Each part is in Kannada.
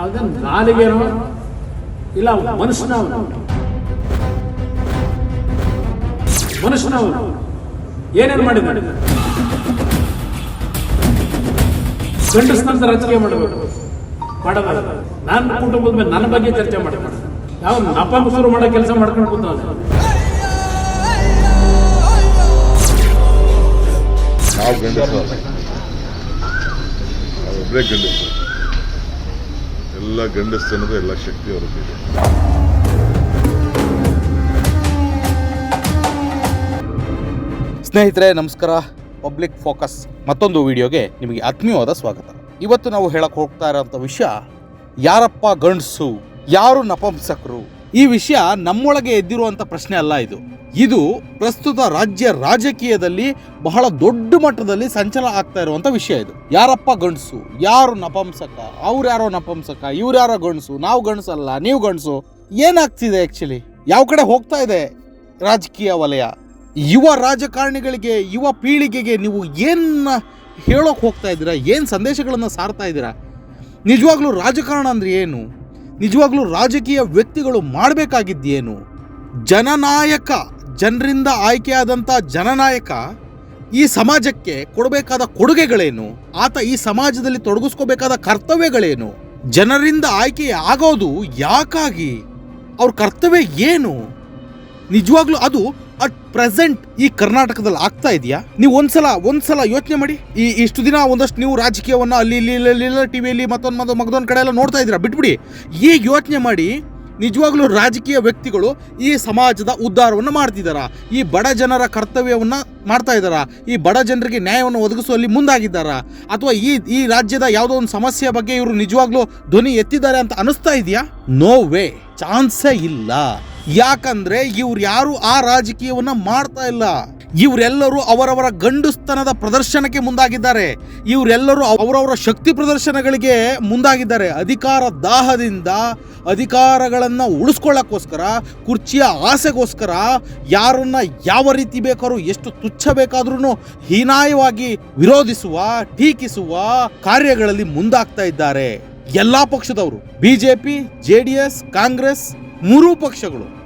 ಆಗ ನಾಲಿಗೆನೋ ಇಲ್ಲ ಮನುಷ್ಯನ ಮನುಷ್ಯನ ಏನೇನು ಮಾಡಿದ? ಗಂಡಸ್ನಂತ ರಚನೆ ಮಾಡಬೇಕು. ಮಾಡಬಾರ ನನ್ನ ಕುಟುಂಬದ ಮೇಲೆ ನನ್ನ ಬಗ್ಗೆ ಚರ್ಚೆ ಮಾಡ್ತಾರೆ ಯಾವ ನಪ್ಪ ಶುರು ಮಾಡೋ ಕೆಲಸ ಮಾಡ್ಕೊಂಡು ಕೂತ ನಾವು ಗಂಡಸರು. ಅವರೊಬ್ಬರೇ ಗಂಡಸರು. ಎಲ್ಲ ಗಂಡಸ್ತನದ ಎಲ್ಲ ಶಕ್ತಿ ಅವ್ರದ್ದಿದೆ. ಸ್ನೇಹಿತರೆ, ನಮಸ್ಕಾರ. ಪಬ್ಲಿಕ್ ಫೋಕಸ್ ಮತ್ತೊಂದು ವಿಡಿಯೋಗೆ ನಿಮಗೆ ಆತ್ಮೀಯವಾದ ಸ್ವಾಗತ. ಇವತ್ತು ನಾವು ಹೇಳಕ್ ಹೋಗ್ತಾ ಇರೋಂಥ ವಿಷಯ, ಯಾರಪ್ಪ ಗಂಡಸು, ಯಾರು ನಪಂಸಕರು ಈ ವಿಷಯ ನಮ್ಮೊಳಗೆ ಎದ್ದಿರುವಂಥ ಪ್ರಶ್ನೆ ಅಲ್ಲ ಇದು. ಇದು ಪ್ರಸ್ತುತ ರಾಜ್ಯ ರಾಜಕೀಯದಲ್ಲಿ ಬಹಳ ದೊಡ್ಡ ಮಟ್ಟದಲ್ಲಿ ಸಂಚಲ ಆಗ್ತಾ ಇರುವಂಥ ವಿಷಯ ಇದು. ಯಾರಪ್ಪ ಗಂಡಸು? ಯಾರು ನಪಂಸಕ? ಅವ್ರು ಯಾರೋ ನಪಂಸಕ? ಇವ್ರು ಯಾರೋ ಗಂಡಸು? ನಾವು ಗಂಡಸಲ್ಲ, ನೀವು ಗಂಡಸು? ಏನಾಗ್ತಿದೆ ಆ್ಯಕ್ಚುಲಿ ಯಾವ ಕಡೆ ಹೋಗ್ತಾ ಇದೆ ರಾಜಕೀಯ ವಲಯ? ಯುವ ರಾಜಕಾರಣಿಗಳಿಗೆ, ಯುವ ಪೀಳಿಗೆಗೆ ನೀವು ಏನು ಹೇಳೋಕೆ ಹೋಗ್ತಾ ಇದ್ದೀರಾ? ಏನು ಸಂದೇಶಗಳನ್ನು ಸಾರ್ತಾ ಇದ್ದೀರಾ? ನಿಜವಾಗ್ಲೂ ರಾಜಕಾರಣ ಅಂದ್ರೆ ಏನು? ನಿಜವಾಗ್ಲೂ ರಾಜಕೀಯ ವ್ಯಕ್ತಿಗಳು ಮಾಡಬೇಕಾಗಿದ್ದೇನು? ಜನನಾಯಕ, ಜನರಿಂದ ಆಯ್ಕೆಯಾದಂಥ ಜನನಾಯಕ ಈ ಸಮಾಜಕ್ಕೆ ಕೊಡಬೇಕಾದ ಕೊಡುಗೆಗಳೇನು? ಆತ ಈ ಸಮಾಜದಲ್ಲಿ ತೊಡಗಿಸ್ಕೋಬೇಕಾದ ಕರ್ತವ್ಯಗಳೇನು? ಜನರಿಂದ ಆಯ್ಕೆ ಆಗೋದು ಯಾಕಾಗಿ? ಅವ್ರ ಕರ್ತವ್ಯ ಏನು? ನಿಜವಾಗ್ಲೂ ಅದು ಅಟ್ ಪ್ರೆಸೆಂಟ್ ಈ ಕರ್ನಾಟಕದಲ್ಲಿ ಆಗ್ತಾ ಇದೆಯಾ? ನೀವು ಒಂದ್ಸಲ ಒಂದ್ಸಲ ಯೋಚನೆ ಮಾಡಿ. ಈ ಇಷ್ಟು ದಿನ ಒಂದಷ್ಟು ನೀವು ರಾಜಕೀಯವನ್ನ ಅಲ್ಲಿ, ಇಲ್ಲಿ ಇಲ್ಲಿ ಟಿವಿ ಟಿವಿಯಲ್ಲಿ ಮತ್ತೊಂದು ಮತ್ತೊಂದು ಮಗದೊಂದು ಕಡೆ ಎಲ್ಲ ನೋಡ್ತಾ ಇದ್ದೀರಾ? ಬಿಟ್ಬಿಡಿ. ಈಗ ಯೋಚನೆ ಮಾಡಿ ನಿಜವಾಗ್ಲೂ ರಾಜಕೀಯ ವ್ಯಕ್ತಿಗಳು ಈ ಸಮಾಜದ ಉದ್ಧಾರವನ್ನು ಮಾಡ್ತಿದ್ದಾರಾ ಈ ಬಡ ಜನರ ಕರ್ತವ್ಯವನ್ನ ಮಾಡ್ತಾ ಇದ್ದಾರಾ ಈ ಬಡ ಜನರಿಗೆ ನ್ಯಾಯವನ್ನು ಒದಗಿಸುವಲ್ಲಿ ಮುಂದಾಗಿದ್ದಾರಾ? ಅಥವಾ ಈ ಈ ರಾಜ್ಯದ ಯಾವುದೋ ಒಂದು ಸಮಸ್ಯೆ ಬಗ್ಗೆ ಇವರು ನಿಜವಾಗ್ಲೂ ಧ್ವನಿ ಎತ್ತಿದ್ದಾರೆ ಅಂತ ಅನಿಸ್ತಾ ಇದೆಯಾ? ನೋ ವೇ ಚಾನ್ಸೇ ಇಲ್ಲ. ಯಾಕಂದ್ರೆ ಇವ್ರು ಯಾರು ಆ ರಾಜಕೀಯವನ್ನ ಮಾಡ್ತಾ ಇಲ್ಲ. ಇವರೆಲ್ಲರೂ ಅವರವರ ಗಂಡುಸ್ತನದ ಪ್ರದರ್ಶನಕ್ಕೆ ಮುಂದಾಗಿದ್ದಾರೆ. ಇವರೆಲ್ಲರೂ ಅವರವರ ಶಕ್ತಿ ಪ್ರದರ್ಶನಗಳಿಗೆ ಮುಂದಾಗಿದ್ದಾರೆ. ಅಧಿಕಾರ ದಾಹದಿಂದ ಅಧಿಕಾರಗಳನ್ನು ಉಳಿಸ್ಕೊಳ್ಳೋಕ್ಕೋಸ್ಕರ, ಕುರ್ಚಿಯ ಆಸೆಗೋಸ್ಕರ ಯಾರನ್ನ ಯಾವ ರೀತಿ ಬೇಕಾದ್ರೂ, ಎಷ್ಟು ತುಚ್ಛ ಬೇಕಾದ್ರೂ ಹೀನಾಯವಾಗಿ ವಿರೋಧಿಸುವ, ಟೀಕಿಸುವ ಕಾರ್ಯಗಳಲ್ಲಿ ಮುಂದಾಗ್ತಾ ಇದ್ದಾರೆ. ಎಲ್ಲ ಪಕ್ಷದವರು, BJP, J D S, Congress ಮೂರೂ ಪಕ್ಷಗಳು.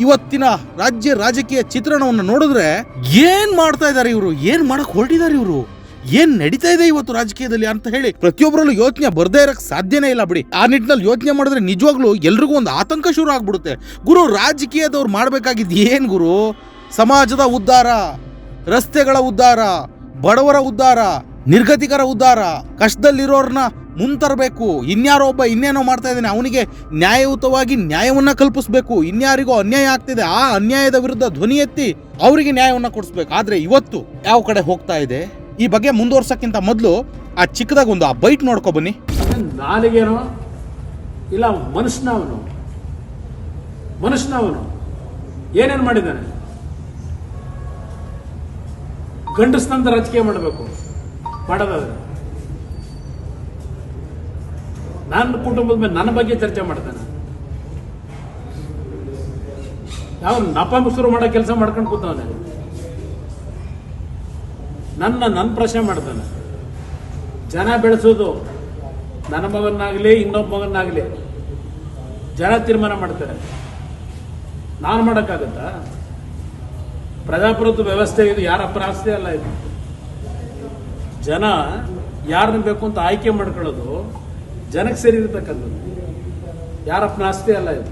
ಇವತ್ತಿನ ರಾಜ್ಯ ರಾಜಕೀಯ ಚಿತ್ರಣವನ್ನು ನೋಡಿದ್ರೆ ಏನ್ ಮಾಡ್ತಾ ಇದ್ದಾರೆ ಇವರು? ಏನ್ ಮಾಡಕ್ ಹೊರಟಿದ್ದಾರೆ ಇವರು? ಏನ್ ನಡೀತಾ ಇದೆ ಇವತ್ತು ರಾಜಕೀಯದಲ್ಲಿ ಅಂತ ಹೇಳಿ ಪ್ರತಿಯೊಬ್ಬರಲ್ಲೂ ಯೋಚನೆ ಬರ್ದೇ ಇರಕ್ ಸಾಧ್ಯನೇ ಇಲ್ಲ ಬಿಡಿ. ಆ ನಿಟ್ಟಿನಲ್ಲಿ ಯೋಚನೆ ಮಾಡಿದ್ರೆ ನಿಜವಾಗ್ಲೂ ಎಲ್ರಿಗೂ ಒಂದು ಆತಂಕ ಶುರು ಆಗ್ಬಿಡುತ್ತೆ. ಗುರು, ರಾಜಕೀಯದವ್ರು ಮಾಡ್ಬೇಕಾಗಿದ್ದು ಏನ್ ಗುರು? ಸಮಾಜದ ಉದ್ಧಾರ, ರಸ್ತೆಗಳ ಉದ್ಧಾರ, ಬಡವರ ಉದ್ಧಾರ, ನಿರ್ಗತಿಕರ ಉದ್ಧಾರ, ಕಷ್ಟದಲ್ಲಿರೋರ್ನ ಮುಂತರಬೇಕು. ಇನ್ಯಾರೋ ಒಬ್ಬ ಇನ್ನೇನೋ ಮಾಡ್ತಾ ಇದ್ದಾನೆ. ಅವನಿಗೆ ನ್ಯಾಯಯುತವಾಗಿ ನ್ಯಾಯವನ್ನ ಕಲ್ಪಿಸಬೇಕು. ಇನ್ಯಾರಿಗೂ ಅನ್ಯಾಯ ಆಗ್ತಿದೆ. ಆ ಅನ್ಯಾಯದ ವಿರುದ್ಧ ಧ್ವನಿ ಎತ್ತಿ ಅವರಿಗೆ ನ್ಯಾಯವನ್ನ ಕೊಡಿಸ್ಬೇಕು. ಆದರೆ ಇವತ್ತು ಯಾವ ಕಡೆ ಹೋಗ್ತಾ ಇದೆ? ಈ ಬಗ್ಗೆ ಮುಂದುವರ್ಸಕ್ಕಿಂತ ಮೊದಲು ಆ ಚಿಕ್ಕದಾಗ ಒಂದು ಆ ಬೈಟ್ ನೋಡ್ಕೊ ಬನ್ನಿ. ನಾಲಿಗೆನೋ ಇಲ್ಲ ಮನುಷ್ಯನವನು ಮನುಷ್ಯನವನು ಏನೇನು ಮಾಡಿದ್ದಾನೆ? ಗಂಡಸ್ನಂತ ರಾಜಕೀಯ ಮಾಡಬೇಕು. ಮಾಡೋದಾದ್ರೆ ನನ್ನ ಕುಟುಂಬದ ಮೇಲೆ ನನ್ನ ಬಗ್ಗೆ ಚರ್ಚೆ ಮಾಡ್ತಾನೆ. ಯಾವ ನಪ ಶುರು ಮಾಡೋ ಕೆಲಸ ಮಾಡ್ಕೊಂಡು ಕೂತವನೆ. ನನ್ನ ನನ್ನ ಪ್ರಶ್ನೆ ಮಾಡ್ತಾನೆ. ಜನ ಬೆಳೆಸೋದು ನನ್ನ ಮಗನಾಗಲಿ, ಇನ್ನೊಬ್ಬ ಮಗನಾಗಲಿ, ಜನ ತೀರ್ಮಾನ ಮಾಡ್ತಾರೆ. ನಾನು ಮಾಡೋಕ್ಕಾಗತ್ತಾ? ಪ್ರಜಾಪ್ರಭುತ್ವ ವ್ಯವಸ್ಥೆ ಇದು ಯಾರ ಪ್ರಾಸ್ತಿ ಅಲ್ಲ ಇದು. ಜನ ಯಾರನ್ನ ಬೇಕು ಅಂತ ಆಯ್ಕೆ ಮಾಡ್ಕೊಳ್ಳೋದು ಜನಕ್ಕೆ ಸೇರಿ ಯಾರ ಯಾರಪ್ಪನ ಆಸ್ತಿ ಅಲ್ಲ ಇದು.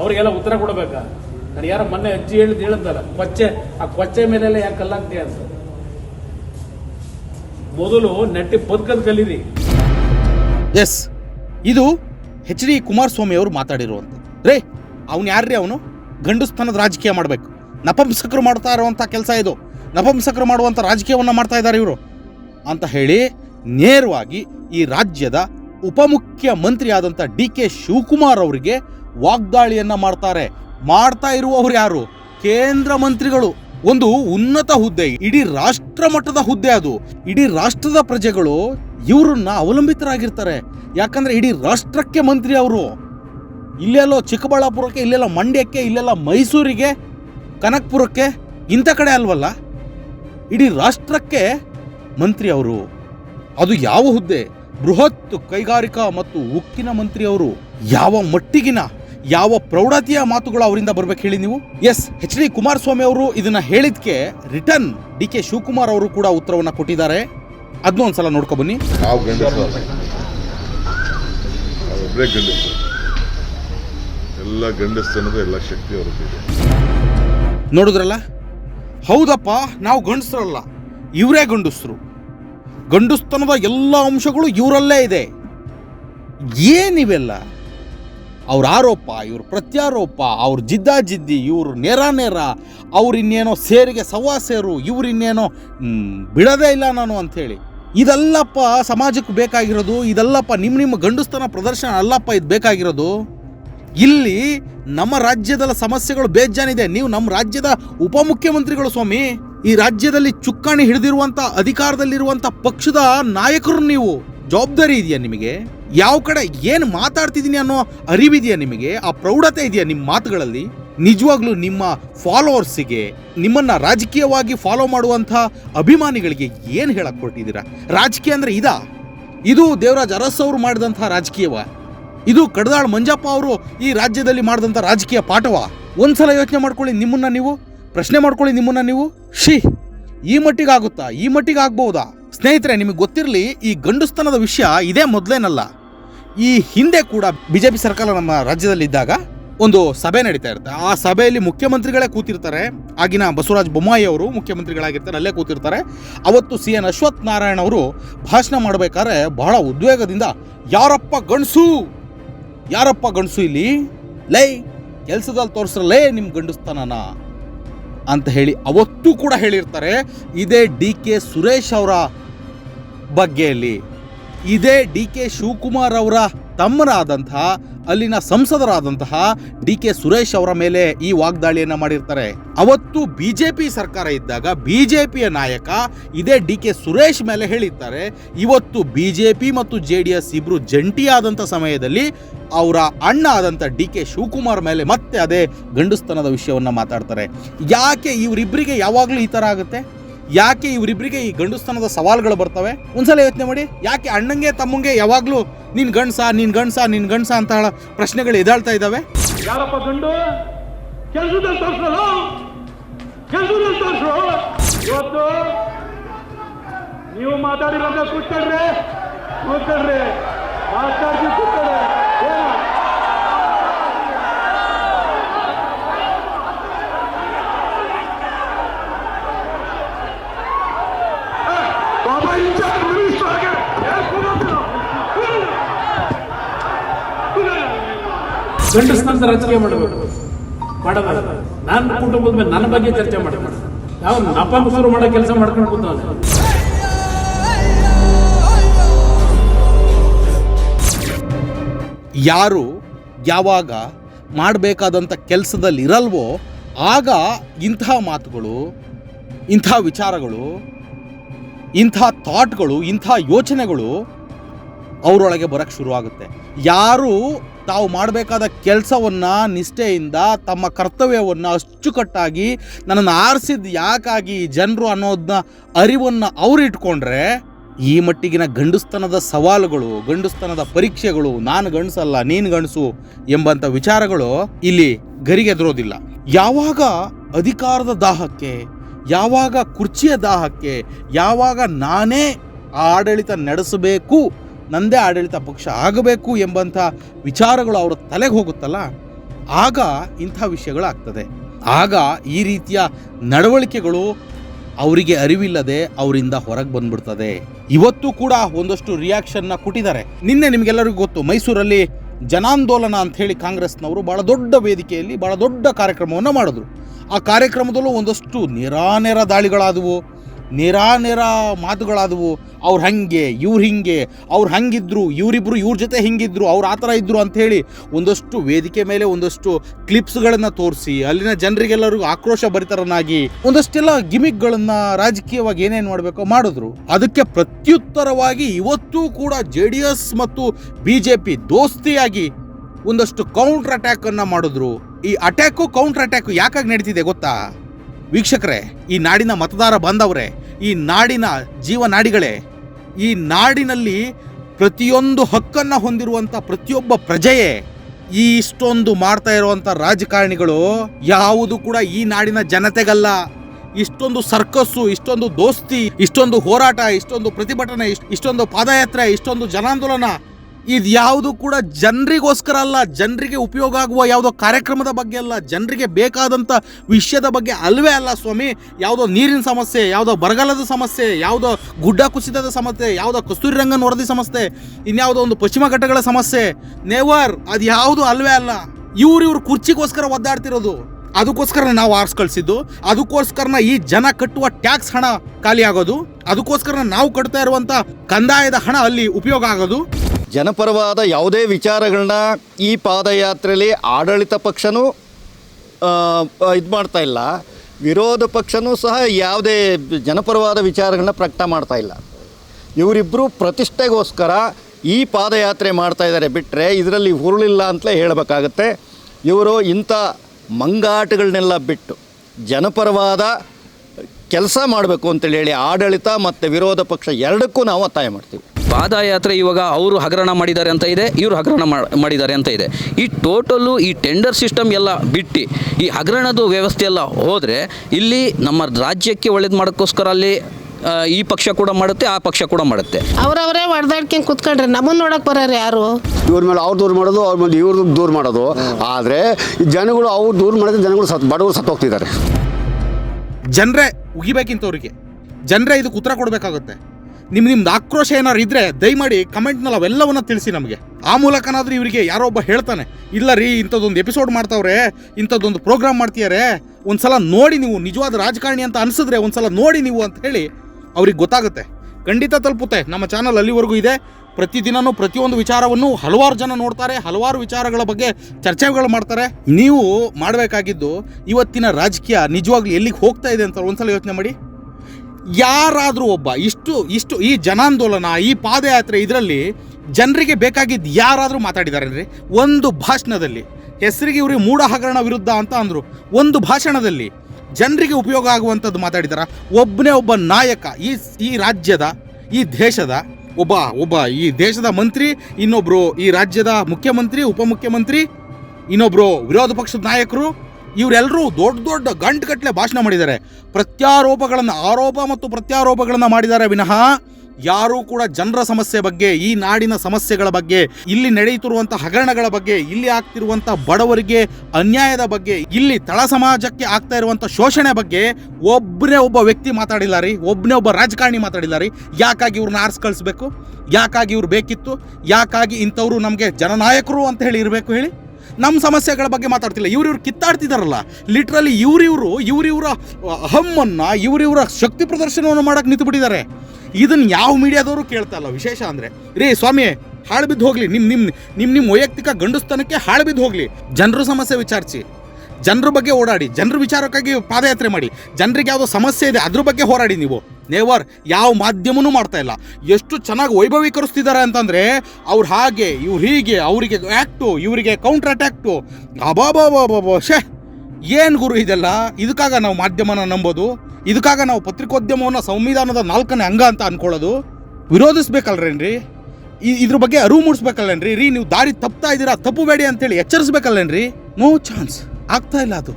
ಅವ್ರಿಗೆಲ್ಲ ಉತ್ತರ ಕೊಡಬೇಕಾ? ನಾನು ಯಾರೋ ಮೊನ್ನೆ ಅಜ್ಜಿ ಹೇಳಿದ್ ಹೇಳಿದ್ದಲ್ಲ ಕೊಚ್ಚೆ, ಆ ಕೊಚ್ಚೆ ಮೇಲೆಲ್ಲ ಯಾಕೆ ಕಲ್ಲಾಗ್ತೀಯ ಅಂತ? ಮೊದಲು ನೆಟ್ಟಿ ಬದುಕದ್ ಕಲೀರಿ. ಎಸ್ ಇದು ಎಚ್ ಡಿ ಕುಮಾರಸ್ವಾಮಿ ಅವರು ಮಾತಾಡಿರುವಂಥದ್ದು. ರೇ, ಅವನು ಯಾರ್ರೀ ಅವನು? ಗಂಡುಸ್ತನದ ರಾಜಕೀಯ ಮಾಡಬೇಕು. ನಪಂಸಕರು ಮಾಡ್ತಾ ಇರುವಂಥ ಕೆಲಸ ಇದು. ನಪಂಸಕರು ಮಾಡುವಂಥ ರಾಜಕೀಯವನ್ನು ಮಾಡ್ತಾ ಇದ್ದಾರೆ ಇವರು. ಅಂತ ಹೇಳಿ ನೇರವಾಗಿ ಈ ರಾಜ್ಯದ ಉಪಮುಖ್ಯಮಂತ್ರಿ ಆದಂಥ ಡಿ ಕೆ ಶಿವಕುಮಾರ್ ಅವರಿಗೆ ವಾಗ್ದಾಳಿಯನ್ನ ಮಾಡ್ತಾರೆ. ಮಾಡ್ತಾ ಇರುವವರು ಯಾರು? ಕೇಂದ್ರ ಮಂತ್ರಿಗಳು. ಒಂದು ಉನ್ನತ ಹುದ್ದೆ, ಇಡೀ ರಾಷ್ಟ್ರ ಮಟ್ಟದ ಹುದ್ದೆ ಅದು. ಇಡೀ ರಾಷ್ಟ್ರದ ಪ್ರಜೆಗಳು ಇವ್ರನ್ನ ಅವಲಂಬಿತರಾಗಿರ್ತಾರೆ. ಯಾಕಂದ್ರೆ ಇಡೀ ರಾಷ್ಟ್ರಕ್ಕೆ ಮಂತ್ರಿ ಅವರು. ಇಲ್ಲೆಲ್ಲೋ ಚಿಕ್ಕಬಳ್ಳಾಪುರಕ್ಕೆ, ಇಲ್ಲೆಲ್ಲ ಮಂಡ್ಯಕ್ಕೆ, ಇಲ್ಲೆಲ್ಲ ಮೈಸೂರಿಗೆ, ಕನಕ್ಪುರಕ್ಕೆ ಇಂಥ ಕಡೆ ಅಲ್ವಲ್ಲ? ಇಡೀ ರಾಷ್ಟ್ರಕ್ಕೆ ಮಂತ್ರಿ ಅವರು. ಅದು ಯಾವ ಹುದ್ದೆ? ಬೃಹತ್ ಕೈಗಾರಿಕಾ ಮತ್ತು ಉಕ್ಕಿನ ಮಂತ್ರಿ ಅವರು ಯಾವ ಮಟ್ಟಿಗಿನ ಯಾವ ಪ್ರೌಢತೆಯ ಮಾತುಗಳು ಅವರಿಂದ ಬರ್ಬೇಕು ಹೇಳಿ ನೀವು? ಎಸ್ ಎಚ್ ಡಿ ಕುಮಾರಸ್ವಾಮಿ ಅವರು ಇದನ್ನ ಹೇಳಿದ್ಕೆ ರಿಟರ್ನ್ ಡಿ ಕೆ ಶಿವಕುಮಾರ್ ಅವರು ಕೂಡ ಉತ್ತರವನ್ನ ಕೊಟ್ಟಿದ್ದಾರೆ. ಅದನ್ನೂ ಒಂದ್ಸಲ ನೋಡ್ಕೊ ಬನ್ನಿ. ಎಲ್ಲ ಗಂಡಸ್ತನದ ಎಲ್ಲ ಶಕ್ತಿ ಅವ್ರ ಇದೆ ನೋಡಿದ್ರಲ್ಲ? ಹೌದಪ್ಪ ನಾವು ಗಂಡಸ್ರಲ್ಲ. ಇವರೇ ಗಂಡಸರು. ಗಂಡುಸ್ತನದ ಎಲ್ಲ ಅಂಶಗಳು ಇವರಲ್ಲೇ ಇದೆ. ಏನಿವೆಲ್ಲ? ಅವ್ರ ಆರೋಪ, ಇವ್ರ ಪ್ರತ್ಯಾರೋಪ, ಅವ್ರ ಜಿದ್ದಾಜಿದ್ದಿ, ಇವರು ನೇರ ನೇರ, ಅವ್ರಿನ್ನೇನೋ ಸೇರಿಗೆ ಸವಾ ಸೇರು, ಇವರಿನ್ನೇನೋ ಬಿಡದೇ ಇಲ್ಲ ನಾನು ಅಂಥೇಳಿ. ಇದಲ್ಲಪ್ಪ ಸಮಾಜಕ್ಕೆ ಬೇಕಾಗಿರೋದು, ಇದಲ್ಲಪ್ಪ ನಿಮ್ಮ ನಿಮ್ಮ ಗಂಡುಸ್ತನ ಪ್ರದರ್ಶನ ಅಲ್ಲಪ್ಪ ಇದು ಬೇಕಾಗಿರೋದು? ಇಲ್ಲಿ ನಮ್ಮ ರಾಜ್ಯದ ಸಮಸ್ಯೆಗಳು ಬೇಜಾನಿದೆ ನೀವು ನಮ್ಮ ರಾಜ್ಯದ ಉಪಮುಖ್ಯಮಂತ್ರಿಗಳು ಸ್ವಾಮಿ. ಈ ರಾಜ್ಯದಲ್ಲಿ ಚುಕ್ಕಾಣಿ ಹಿಡಿದಿರುವಂತ ಅಧಿಕಾರದಲ್ಲಿರುವಂತ ಪಕ್ಷದ ನಾಯಕರು ನೀವು? ಜವಾಬ್ದಾರಿ ಇದೆಯಾ ನಿಮಗೆ? ಯಾವ ಕಡೆ ಏನು ಮಾತಾಡ್ತಿದ್ದೀನಿ ಅನ್ನೋ ಅರಿವಿದೆಯಾ ನಿಮಗೆ? ಆ ಪ್ರೌಢತೆ ಇದೆಯಾ ನಿಮ್ಮ ಮಾತುಗಳಲ್ಲಿ? ನಿಜವಾಗ್ಲೂ ನಿಮ್ಮ ಫಾಲೋವರ್ಸಿಗೆ, ನಿಮ್ಮನ್ನ ರಾಜಕೀಯವಾಗಿ ಫಾಲೋ ಮಾಡುವಂಥ ಅಭಿಮಾನಿಗಳಿಗೆ ಏನು ಹೇಳಕ್ ಕೊಟ್ಟಿದ್ದೀರಾ ರಾಜಕೀಯ ಅಂದ್ರೆ ಇದಾ? ಇದು ದೇವರಾಜ್ ಅರಸ್ ಅವರು ಮಾಡಿದಂಥ ರಾಜಕೀಯವ? ಇದು ಕಡದಾಳ್ ಮಂಜಪ್ಪ ಅವರು ಈ ರಾಜ್ಯದಲ್ಲಿ ಮಾಡಿದಂಥ ರಾಜಕೀಯ ಪಾಠವ? ಒಂದ್ಸಲ ಯೋಚನೆ ಮಾಡ್ಕೊಳ್ಳಿ ನಿಮ್ಮನ್ನ ನೀವು. ಪ್ರಶ್ನೆ ಮಾಡ್ಕೊಳ್ಳಿ ನಿಮ್ಮನ್ನ ನೀವು. ಶಿ ಈ ಮಟ್ಟಿಗೆ ಆಗುತ್ತಾ? ಈ ಮಟ್ಟಿಗೆ ಆಗ್ಬಹುದಾ ಸ್ನೇಹಿತರೆ, ನಿಮಗೆ ಗೊತ್ತಿರಲಿ, ಈ ಗಂಡುಸ್ತನದ ವಿಷಯ ಇದೇ ಮೊದಲೇನಲ್ಲ. ಈ ಹಿಂದೆ ಕೂಡ ಬಿಜೆಪಿ ಸರ್ಕಾರ ನಮ್ಮ ರಾಜ್ಯದಲ್ಲಿ ಇದ್ದಾಗ ಒಂದು ಸಭೆ ನಡೀತಾ ಇರುತ್ತೆ. ಆ ಸಭೆಯಲ್ಲಿ ಮುಖ್ಯಮಂತ್ರಿಗಳೇ ಕೂತಿರ್ತಾರೆ. ಆಗಿನ ಬಸವರಾಜ ಬೊಮ್ಮಾಯಿ ಅವರು ಮುಖ್ಯಮಂತ್ರಿಗಳಾಗಿರ್ತಾರೆ, ಅಲ್ಲೇ ಕೂತಿರ್ತಾರೆ. ಅವತ್ತು ಸಿ ಎನ್ ಅಶ್ವಥ್ ನಾರಾಯಣ ಅವರು ಭಾಷಣ ಮಾಡಬೇಕಾದ್ರೆ ಬಹಳ ಉದ್ವೇಗದಿಂದ, ಯಾರಪ್ಪ ಗಂಡಸು? ಯಾರಪ್ಪ ಗಂಡಸು ಇಲ್ಲಿ? ಲೈ, ಕೆಲಸದಲ್ಲಿ ತೋರಿಸ್ರಲ್ಲೇ ನಿಮ್ಮ ಗಂಡಸ್ತನನ ಅಂತ ಹೇಳಿ ಅವತ್ತೂ ಕೂಡ ಹೇಳಿರ್ತಾರೆ. ಇದೇ ಡಿ ಕೆ ಸುರೇಶ್ ಅವರ ಬಗ್ಗೆಯಲ್ಲಿ. ಇದೇ ಡಿ ಕೆ ಶಿವಕುಮಾರ್ ಅವರ ತಮ್ಮನಾದಂತಹ ಅಲ್ಲಿನ ಸಂಸದರಾದಂತಹ ಡಿ ಕೆ ಸುರೇಶ್ ಅವರ ಮೇಲೆ ಈ ವಾಗ್ದಾಳಿಯನ್ನ ಮಾಡಿರ್ತಾರೆ. ಅವತ್ತು ಬಿಜೆಪಿ ಸರ್ಕಾರ ಇದ್ದಾಗ ಬಿಜೆಪಿಯ ನಾಯಕ ಇದೇ ಡಿ ಕೆ ಸುರೇಶ್ ಮೇಲೆ ಹೇಳಿದ್ದಾರೆ. ಇವತ್ತು ಬಿಜೆಪಿ ಮತ್ತು ಜೆ ಡಿ ಎಸ್ ಇಬ್ರು ಜಂಟಿಯಾದಂಥ ಸಮಯದಲ್ಲಿ ಅವರ ಅಣ್ಣ ಆದಂಥ ಡಿ ಕೆ ಶಿವಕುಮಾರ್ ಮೇಲೆ ಮತ್ತೆ ಅದೇ ಗಂಡುಸ್ತನದ ವಿಷಯವನ್ನು ಮಾತಾಡ್ತಾರೆ. ಯಾಕೆ ಇವರಿಬ್ಬರಿಗೆ ಯಾವಾಗಲೂ ಈ ಥರ ಆಗುತ್ತೆ? ಯಾಕೆ ಇವರಿಬ್ಬರಿಗೆ ಈ ಗಂಡುಸ್ತನದ ಸವಾಲುಗಳು ಬರ್ತವೆ? ಒಂದ್ಸಲ ಯೋಚನೆ ಮಾಡಿ. ಯಾಕೆ ಅಣ್ಣಂಗೆ, ತಮ್ಮಂಗೆ ಯಾವಾಗಲೂ ನೀನ್ ಗಂಡ್ಸ ನೀನ್ ಗಂಡ್ಸ ನೀನ್ ಗಂಡ್ಸ ಅಂತ ಪ್ರಶ್ನೆಗಳು ಎದಾಳ್ತಾ ಇದ್ದಾವೆ ನೀವು ಮಾತಾಡಿರೋ ಕೂತ್ಕೊಳ್ರಿ. ಕೂತ್ಕೊಳ್ರಿ. ಮಾತಾಡಿ ಕೂತ್ಕೊಳ್ರಿ. ಗಂಡಸ್ನಂತ ರಾಜಕೀಯ ಮಾಡಬೇಕು. ಮಾಡಬಾರ ನನ್ನ ಕುಟುಂಬದ ಮೇಲೆ ನನ್ನ ಬಗ್ಗೆ ಚರ್ಚೆ ಮಾಡಬಾರ್ದು ಯಾವ ಶುರು ಮಾಡೋ ಕೆಲಸ ಮಾಡ್ಕೊಂಡು ಕೂತವನೆ. ಯಾರು ಯಾವಾಗ ಮಾಡಬೇಕಾದಂಥ ಕೆಲಸದಲ್ಲಿ ಇರಲ್ವೋ ಆಗ ಇಂಥ ಮಾತುಗಳು, ಇಂಥ ವಿಚಾರಗಳು, ಇಂಥ ಥಾಟ್ಗಳು ಇಂಥ ಯೋಚನೆಗಳು ಅವರೊಳಗೆ ಬರೋಕ್ಕೆ ಶುರುವಾಗುತ್ತೆ. ಯಾರು ತಾವು ಮಾಡಬೇಕಾದ ಕೆಲಸವನ್ನು, ನಿಷ್ಠೆಯಿಂದ, ತಮ್ಮ ಕರ್ತವ್ಯವನ್ನು ಅಚ್ಚುಕಟ್ಟಾಗಿ ನನ್ನನ್ನು ಆರಿಸಿದ್ದು ಯಾಕಾಗಿ ಜನರು ಅನ್ನೋದನ್ನ ಅರಿವನ್ನು ಅವರು ಇಟ್ಕೊಂಡ್ರೆ, ಈ ಮಟ್ಟಿಗಿನ ಗಂಡುಸ್ತನದ ಸವಾಲುಗಳು, ಗಂಡುಸ್ತನದ ಪರೀಕ್ಷೆಗಳು, ನಾನು ಗಂಡಸಲ್ಲ, ನೀನು ಗಂಡಸು ಎಂಬಂಥ ವಿಚಾರಗಳು ಇಲ್ಲಿ ಗರಿಗೆದರೋದಿಲ್ಲ ಯಾವಾಗ ಅಧಿಕಾರದ ದಾಹಕ್ಕೆ, ಯಾವಾಗ ಕುರ್ಚಿಯ ದಾಹಕ್ಕೆ, ಯಾವಾಗ ನಾನೇ ಆಡಳಿತ ನಡೆಸಬೇಕು ನಂದೇ ಆಡಳಿತ ಪಕ್ಷ ಆಗಬೇಕು ಎಂಬಂಥ ವಿಚಾರಗಳು ಅವರ ತಲೆಗೆ ಹೋಗುತ್ತಲ್ಲ, ಆಗ ಇಂಥ ವಿಷಯಗಳಾಗ್ತದೆ. ಆಗ ಈ ರೀತಿಯ ನಡವಳಿಕೆಗಳು ಅವರಿಗೆ ಅರಿವಿಲ್ಲದೆ ಅವರಿಂದ ಹೊರಗೆ ಬಂದ್ಬಿಡ್ತದೆ. ಇವತ್ತು ಕೂಡ ಒಂದಷ್ಟು ರಿಯಾಕ್ಷನ್ನ ಕೊಟ್ಟಿದ್ದಾರೆ ನಿನ್ನೆ ನಿಮಗೆಲ್ಲರಿಗೂ ಗೊತ್ತು, ಮೈಸೂರಲ್ಲಿ ಜನಾಂದೋಲನ ಅಂತ ಹೇಳಿ ಕಾಂಗ್ರೆಸ್ನವರು ಬಹಳ ದೊಡ್ಡ ವೇದಿಕೆಯಲ್ಲಿ ಬಹಳ ದೊಡ್ಡ ಕಾರ್ಯಕ್ರಮವನ್ನು ಮಾಡಿದ್ರು. ಆ ಕಾರ್ಯಕ್ರಮದಲ್ಲೂ ಒಂದಷ್ಟು ನೇರಾನೇರ ದಾಳಿಗಳಾದವು. ನಿರಾನೇರ ಮಾತುಗಳಾದವು. ಅವ್ರು ಹಾಗೆ, ಇವ್ರು ಹಿಂಗೆ, ಅವ್ರು ಹಂಗಿದ್ರು, ಇವರಿಬ್ರು ಇವ್ರ ಜೊತೆ ಹಿಂಗಿದ್ರು, ಅವ್ರು ಆ ಥರ ಇದ್ರು ಅಂಥೇಳಿ ಒಂದಷ್ಟು ವೇದಿಕೆ ಮೇಲೆ ಒಂದಷ್ಟು ಕ್ಲಿಪ್ಸ್ಗಳನ್ನು ತೋರಿಸಿ, ಅಲ್ಲಿನ ಜನರಿಗೆಲ್ಲರಿಗೂ ಆಕ್ರೋಶ ಭರಿತರನ್ನಾಗಿ ಒಂದಷ್ಟೆಲ್ಲ ಗಿಮಿಕ್ಗಳನ್ನ ರಾಜಕೀಯವಾಗಿ ಏನೇನು ಮಾಡಬೇಕೋ ಮಾಡಿದ್ರು. ಅದಕ್ಕೆ ಪ್ರತ್ಯುತ್ತರವಾಗಿ ಇವತ್ತೂ ಕೂಡ ಜೆ ಡಿ ಎಸ್ ಮತ್ತು ಬಿ ಜೆ ಪಿ ದೋಸ್ತಿಯಾಗಿ ಒಂದಷ್ಟು ಕೌಂಟರ್ ಅಟ್ಯಾಕ್ ಅನ್ನ ಮಾಡಿದ್ರು. ಈ ಅಟ್ಯಾಕು ಕೌಂಟರ್ ಅಟ್ಯಾಕು ಯಾಕಾಗಿ ನಡೀತಿದೆ ಗೊತ್ತಾ? ವೀಕ್ಷಕರೇ, ಈ ನಾಡಿನ ಮತದಾರ ಬಾಂಧವರೇ, ಈ ನಾಡಿನ ಜೀವನಾಡಿಗಳೇ, ಈ ನಾಡಿನಲ್ಲಿ ಪ್ರತಿಯೊಂದು ಹಕ್ಕನ್ನು ಹೊಂದಿರುವಂಥ ಪ್ರತಿಯೊಬ್ಬ ಪ್ರಜೆಯೇ ಈ ಇಷ್ಟೊಂದು ಮಾಡ್ತಾ ಇರುವಂಥ ರಾಜಕಾರಣಿಗಳು ಯಾವುದು ಕೂಡ ಈ ನಾಡಿನ ಜನತೆಗಲ್ಲ. ಇಷ್ಟೊಂದು ಸರ್ಕಸ್ಸು, ಇಷ್ಟೊಂದು ದೋಸ್ತಿ, ಇಷ್ಟೊಂದು ಹೋರಾಟ, ಇಷ್ಟೊಂದು ಪ್ರತಿಭಟನೆ ಇಷ್ಟ್- ಇಷ್ಟೊಂದು ಪಾದಯಾತ್ರೆ, ಇಷ್ಟೊಂದು ಜನಾಂದೋಲನ ಇದು ಯಾವುದು ಕೂಡ ಜನರಿಗೋಸ್ಕರ ಅಲ್ಲ, ಜನರಿಗೆ ಉಪಯೋಗ ಆಗುವ ಯಾವುದೋ ಕಾರ್ಯಕ್ರಮದ ಬಗ್ಗೆ ಅಲ್ಲ, ಜನರಿಗೆ ಬೇಕಾದಂಥ ವಿಷಯದ ಬಗ್ಗೆ ಅಲ್ವೇ ಅಲ್ಲ ಸ್ವಾಮಿ. ಯಾವುದೋ ನೀರಿನ ಸಮಸ್ಯೆ, ಯಾವುದೋ ಬರಗಾಲದ ಸಮಸ್ಯೆ, ಯಾವುದೋ ಗುಡ್ಡ ಕುಸಿತದ ಸಮಸ್ಯೆ, ಯಾವುದೋ ಕಸ್ತೂರಿ ರಂಗನ್ ವರದಿ ಸಮಸ್ಯೆ, ಇನ್ಯಾವುದೋ ಒಂದು ಪಶ್ಚಿಮ ಘಟ್ಟಗಳ ಸಮಸ್ಯೆ. ನೇವರ್ ಅದು ಯಾವುದು ಅಲ್ವೇ ಅಲ್ಲ. ಇವ್ರು ಇವ್ರ ಕುರ್ಚಿಗೋಸ್ಕರ ಒದ್ದಾಡ್ತಿರೋದು. ಅದಕ್ಕೋಸ್ಕರ ನಾವು ಆರ್ಸ್ ಕಳಿಸಿದ್ದು. ಅದಕ್ಕೋಸ್ಕರನ ಈ ಜನ ಕಟ್ಟುವ ಟ್ಯಾಕ್ಸ್ ಹಣ ಖಾಲಿ ಆಗೋದು. ಅದಕ್ಕೋಸ್ಕರ ನಾವು ಕಟ್ತಾ ಇರುವಂತ ಕಂದಾಯದ ಹಣ ಅಲ್ಲಿ ಉಪಯೋಗ ಆಗೋದು. ಜನಪರವಾದ ಯಾವುದೇ ವಿಚಾರಗಳನ್ನ ಈ ಪಾದಯಾತ್ರೆಯಲ್ಲಿ ಆಡಳಿತ ಪಕ್ಷನೂ ಇದು ಮಾಡ್ತಾ ಇಲ್ಲ. ವಿರೋಧ ಪಕ್ಷನೂ ಸಹ ಯಾವುದೇ ಜನಪರವಾದ ವಿಚಾರಗಳನ್ನ ಪ್ರಕಟ ಮಾಡ್ತಾ ಇಲ್ಲ. ಇವರಿಬ್ಬರು ಪ್ರತಿಷ್ಠೆಗೋಸ್ಕರ ಈ ಪಾದಯಾತ್ರೆ ಮಾಡ್ತಾ ಇದ್ದಾರೆ ಬಿಟ್ಟರೆ ಇದರಲ್ಲಿ ಹುರುಳಿಲ್ಲ ಅಂತಲೇ ಹೇಳಬೇಕಾಗತ್ತೆ. ಇವರು ಇಂಥ ಮಂಗಾಟಗಳನ್ನೆಲ್ಲ ಬಿಟ್ಟು ಜನಪರವಾದ ಕೆಲಸ ಮಾಡಬೇಕು ಅಂತೇಳಿ ಹೇಳಿ ಆಡಳಿತ ಮತ್ತು ವಿರೋಧ ಪಕ್ಷ ಎರಡಕ್ಕೂ ನಾವು ಒತ್ತಾಯ ಮಾಡ್ತೀವಿ. ಪಾದಯಾತ್ರೆ ಇವಾಗ ಅವರು ಹಗರಣ ಮಾಡಿದ್ದಾರೆ ಅಂತ ಇದೆ ಇವರು ಹಗರಣ ಮಾಡಿದ್ದಾರೆ ಅಂತ ಇದೆ. ಈ ಟೋಟಲ್ಲು ಈ ಟೆಂಡರ್ ಸಿಸ್ಟಮ್ ಎಲ್ಲ ಬಿಟ್ಟು ಈ ಹಗರಣದ ವ್ಯವಸ್ಥೆ ಎಲ್ಲ ಹೋದರೆ ಇಲ್ಲಿ ನಮ್ಮ ರಾಜ್ಯಕ್ಕೆ ಒಳ್ಳೇದು ಮಾಡೋಕ್ಕೋಸ್ಕರ ಅಲ್ಲಿ ಈ ಪಕ್ಷ ಕೂಡ ಮಾಡುತ್ತೆ ಆ ಪಕ್ಷ ಕೂಡ ಮಾಡುತ್ತೆ. ಅವರವರೇ ಹೊಡೆದಾಡ್ಕೊಂಡು ಕುತ್ಕೊಂಡ್ರೆ ನಮ್ಮನ್ನು ನೋಡಕ್ ಬರೋರು ಯಾರು? ಇವ್ರ ಮೇಲೆ ಅವ್ರು ದೂರ ಮಾಡೋದು ಅವ್ರ ಮೇಲೆ ಇವ್ರದ್ದು ದೂರ ಮಾಡೋದು. ಆದರೆ ಜನಗಳು ಅವ್ರು ದೂರ ಮಾಡಿದ್ರೆ ಜನಗಳು ಸತ್ ಬಡವರು ಸತ್ತು ಹೋಗ್ತಿದ್ದಾರೆ. ಜನರೇ ಉಗಿಬೇಕಿಂತವ್ರಿಗೆ. ಜನರೇ ಇದಕ್ಕೆ ಉತ್ತರ ಕೊಡಬೇಕಾಗುತ್ತೆ. ನಿಮ್ ನಿಮ್ದು ಆಕ್ರೋಶ ಏನಾದ್ರು ಇದ್ರೆ ದಯಮಾಡಿ ಕಮೆಂಟ್ನಲ್ಲಿ ಅವೆಲ್ಲವನ್ನ ತಿಳಿಸಿ ನಮಗೆ. ಆ ಮೂಲಕನಾದ್ರೂ ಇವರಿಗೆ ಯಾರೋ ಒಬ್ಬ ಹೇಳ್ತಾನೆ, ಇಲ್ಲ ರೀ, ಇಂಥದ್ದೊಂದು ಎಪಿಸೋಡ್ ಮಾಡ್ತಾವ್ರೆ, ಇಂಥದ್ದೊಂದು ಪ್ರೋಗ್ರಾಮ್ ಮಾಡ್ತೀಯಾರೆ, ಒಂದ್ಸಲ ನೋಡಿ ನೀವು ನಿಜವಾದ ರಾಜಕಾರಣಿ ಅಂತ ಅನ್ಸಿದ್ರೆ ಒಂದ್ಸಲ ನೋಡಿ ನೀವು ಅಂತ ಹೇಳಿ ಅವ್ರಿಗೆ ಗೊತ್ತಾಗುತ್ತೆ. ಖಂಡಿತ ತಲುಪುತ್ತೆ. ನಮ್ಮ ಚಾನಲ್ ಅಲ್ಲಿವರೆಗೂ ಇದೆ. ಪ್ರತಿದಿನನೂ ಪ್ರತಿಯೊಂದು ವಿಚಾರವನ್ನು ಹಲವಾರು ಜನ ನೋಡ್ತಾರೆ, ಹಲವಾರು ವಿಚಾರಗಳ ಬಗ್ಗೆ ಚರ್ಚೆಗಳು ಮಾಡ್ತಾರೆ. ನೀವು ಮಾಡಬೇಕಾಗಿದ್ದು ಇವತ್ತಿನ ರಾಜಕೀಯ ನಿಜವಾಗ್ಲೂ ಎಲ್ಲಿಗೆ ಹೋಗ್ತಾ ಇದೆ ಅಂತ ಒಂದ್ಸಲ ಯೋಚನೆ ಮಾಡಿ. ಯಾರಾದರೂ ಒಬ್ಬ, ಇಷ್ಟು ಇಷ್ಟು, ಈ ಜನಾಂದೋಲನ, ಈ ಪಾದಯಾತ್ರೆ ಇದರಲ್ಲಿ ಜನರಿಗೆ ಬೇಕಾಗಿದ್ದು ಯಾರಾದರೂ ಮಾತಾಡಿದಾರೇನ್ರಿ? ಒಂದು ಭಾಷಣದಲ್ಲಿ. ಹೆಸರಿಗೆ ಇವರಿಗೆ ಮೂಢ ಹಗರಣ ವಿರುದ್ಧ ಅಂತ ಅಂದರು. ಒಂದು ಭಾಷಣದಲ್ಲಿ ಜನರಿಗೆ ಉಪಯೋಗ ಆಗುವಂಥದ್ದು ಮಾತಾಡಿದಾರ. ಒಬ್ಬನೇ ಒಬ್ಬ ನಾಯಕ, ಈ ಈ ರಾಜ್ಯದ, ಈ ದೇಶದ ಒಬ್ಬ ಒಬ್ಬ ಈ ದೇಶದ ಮಂತ್ರಿ ಇನ್ನೊಬ್ಬರು ಈ ರಾಜ್ಯದ ಮುಖ್ಯಮಂತ್ರಿ, ಉಪಮುಖ್ಯಮಂತ್ರಿ ಇನ್ನೊಬ್ಬರು ವಿರೋಧ ಪಕ್ಷದ ನಾಯಕರು ಇವರೆಲ್ಲರೂ ದೊಡ್ಡ ದೊಡ್ಡ ಗಂಟುಗಟ್ಟಲೆ ಭಾಷಣ ಮಾಡಿದ್ದಾರೆ. ಪ್ರತ್ಯಾರೋಪಗಳನ್ನು, ಆರೋಪ ಮತ್ತು ಪ್ರತ್ಯಾರೋಪಗಳನ್ನು ಮಾಡಿದ್ದಾರೆ ವಿನಃ ಯಾರೂ ಕೂಡ ಜನರ ಸಮಸ್ಯೆ ಬಗ್ಗೆ, ಈ ನಾಡಿನ ಸಮಸ್ಯೆಗಳ ಬಗ್ಗೆ, ಇಲ್ಲಿ ನಡೆಯುತ್ತಿರುವಂಥ ಹಗರಣಗಳ ಬಗ್ಗೆ, ಇಲ್ಲಿ ಆಗ್ತಿರುವಂಥ ಬಡವರಿಗೆ ಅನ್ಯಾಯದ ಬಗ್ಗೆ, ಇಲ್ಲಿ ತಳ ಸಮಾಜಕ್ಕೆ ಆಗ್ತಾ ಇರುವಂಥ ಶೋಷಣೆ ಬಗ್ಗೆ ಒಬ್ಬರೇ ಒಬ್ಬ ವ್ಯಕ್ತಿ ಮಾತಾಡಿಲ್ಲ ರೀ ಒಬ್ಬನೇ ಒಬ್ಬ ರಾಜಕಾರಣಿ ಮಾತಾಡಿಲ್ಲ ರೀ ಯಾಕಾಗಿ ಇವ್ರನ್ನ ಆರಿಸ್ಕಳಿಸ್ಬೇಕು ಯಾಕಾಗಿ ಇವ್ರು ಬೇಕಿತ್ತು? ಯಾಕಾಗಿ ಇಂಥವ್ರು ನಮಗೆ ಜನನಾಯಕರು ಅಂತ ಹೇಳಿ ಇರಬೇಕು ಹೇಳಿ? ನಮ್ಮ ಸಮಸ್ಯೆಗಳ ಬಗ್ಗೆ ಮಾತಾಡ್ತಿಲ್ಲ. ಇವ್ರು ಇವ್ರು ಕಿತ್ತಾಡ್ತಿದಾರಲ್ಲ. ಲಿಟ್ರಲಿ ಇವರಿವರು, ಇವರಿವರ ಅಹಮ್ಮನ್ನ ಇವರಿವರ ಶಕ್ತಿ ಪ್ರದರ್ಶನವನ್ನು ಮಾಡಕ್ಕೆ ನಿಂತುಬಿಟ್ಟಿದ್ದಾರೆ ಇದನ್ನು ಯಾವ ಮೀಡಿಯಾದವರು ಕೇಳ್ತಾ ಇಲ್ಲ. ವಿಶೇಷ ಅಂದರೆ, ರೀ ಸ್ವಾಮಿ, ಹಾಳು ಬಿದ್ದು ಹೋಗ್ಲಿ. ನಿಮ್ಮ ನಿಮ್ಮ ನಿಮ್ಮ ನಿಮ್ಮ ವೈಯಕ್ತಿಕ ಗಂಡಸ್ತನಕ್ಕೆ ಹಾಳು ಬಿದ್ದು ಹೋಗ್ಲಿ. ಜನರ ಸಮಸ್ಯೆ ವಿಚಾರಿಸಿ. ಜನರ ಬಗ್ಗೆ ಓಡಾಡಿ, ಜನರ ವಿಚಾರಕ್ಕಾಗಿ ಪಾದಯಾತ್ರೆ ಮಾಡಿ, ಜನರಿಗೆ ಯಾವುದೋ ಸಮಸ್ಯೆ ಇದೆ, ಅದ್ರ ಬಗ್ಗೆ ಹೋರಾಡಿ ನೀವು. ನೇವರ್ ಯಾವ ಮಾಧ್ಯಮನೂ ಮಾಡ್ತಾ ಇಲ್ಲ. ಎಷ್ಟು ಚೆನ್ನಾಗಿ ವೈಭವೀಕರಿಸ್ತಿದ್ದಾರೆ ಅಂತಂದರೆ, ಅವ್ರು ಹಾಗೆ, ಇವ್ರು ಹೀಗೆ, ಅವರಿಗೆ ಆ್ಯಕ್ಟು ಇವರಿಗೆ ಕೌಂಟರ್ ಅಟ್ಯಾಕ್ಟು ಅಬಾಬಾಬಾಬಾ ಶೇ ಏನು ಗುರು ಇದೆಲ್ಲ? ಇದಕ್ಕಾಗ ನಾವು ಮಾಧ್ಯಮನ ನಂಬೋದು? ಇದಕ್ಕಾಗ ನಾವು ಪತ್ರಿಕೋದ್ಯಮವನ್ನು ಸಂವಿಧಾನದ ನಾಲ್ಕನೇ ಅಂಗ ಅಂತ ಅನ್ಕೊಳ್ಳೋದು? ವಿರೋಧಿಸ್ಬೇಕಲ್ರೇನ್ರಿ ಈ- ಇದ್ರ ಬಗ್ಗೆ ಅರಿವು ಮೂಡಿಸ್ಬೇಕಲ್ಲೇನ್ರಿ? ರೀ, ನೀವು ದಾರಿ ತಪ್ತಾ ಇದ್ದೀರಾ ತಪ್ಪುಬೇಡಿ ಅಂತೇಳಿ ಎಚ್ಚರಿಸ್ಬೇಕಲ್ಲೇನ್ರಿ? ನೋ ಚಾನ್ಸ್ ಆಗ್ತಾ ಇಲ್ಲ ಅದು.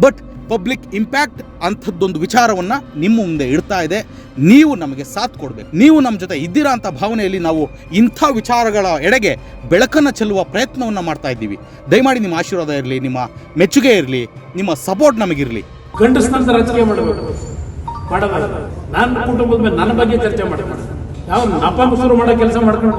ಬಟ್ ಪಬ್ಲಿಕ್ ಇಂಪ್ಯಾಕ್ಟ್ ಅಂಥದ್ದೊಂದು ವಿಚಾರವನ್ನು ನಿಮ್ಮ ಮುಂದೆ ಇಡ್ತಾ ಇದೆ. ನೀವು ನಮಗೆ ಸಾಥ್ ಕೊಡಬೇಕು. ನೀವು ನಮ್ಮ ಜೊತೆ ಇದ್ದೀರಾ ಅಂತ ಭಾವನೆಯಲ್ಲಿ ನಾವು ಇಂಥ ವಿಚಾರಗಳ ಎಡೆಗೆ ಬೆಳಕನ್ನು ಚೆಲ್ಲುವ ಪ್ರಯತ್ನವನ್ನು ಮಾಡ್ತಾ ಇದ್ದೀವಿ. ದಯಮಾಡಿ ನಿಮ್ಮ ಆಶೀರ್ವಾದ ಇರಲಿ, ನಿಮ್ಮ ಮೆಚ್ಚುಗೆ ಇರಲಿ, ನಿಮ್ಮ ಸಪೋರ್ಟ್ ನಮಗಿರಲಿ. ಗಂಡಸ್ನಂತ ಮಾಡಬೇಕು ಮಾಡಬಾರದು ನನ್ನ ಕುಟುಂಬದ ಮೇಲೆ ನನ್ನ ಬಗ್ಗೆ ಚರ್ಚೆ ಮಾಡ್ತಾರೆ ಯಾವ ಶುರು ಮಾಡೋ ಕೆಲಸ ಮಾಡ್ಕೊಂಡು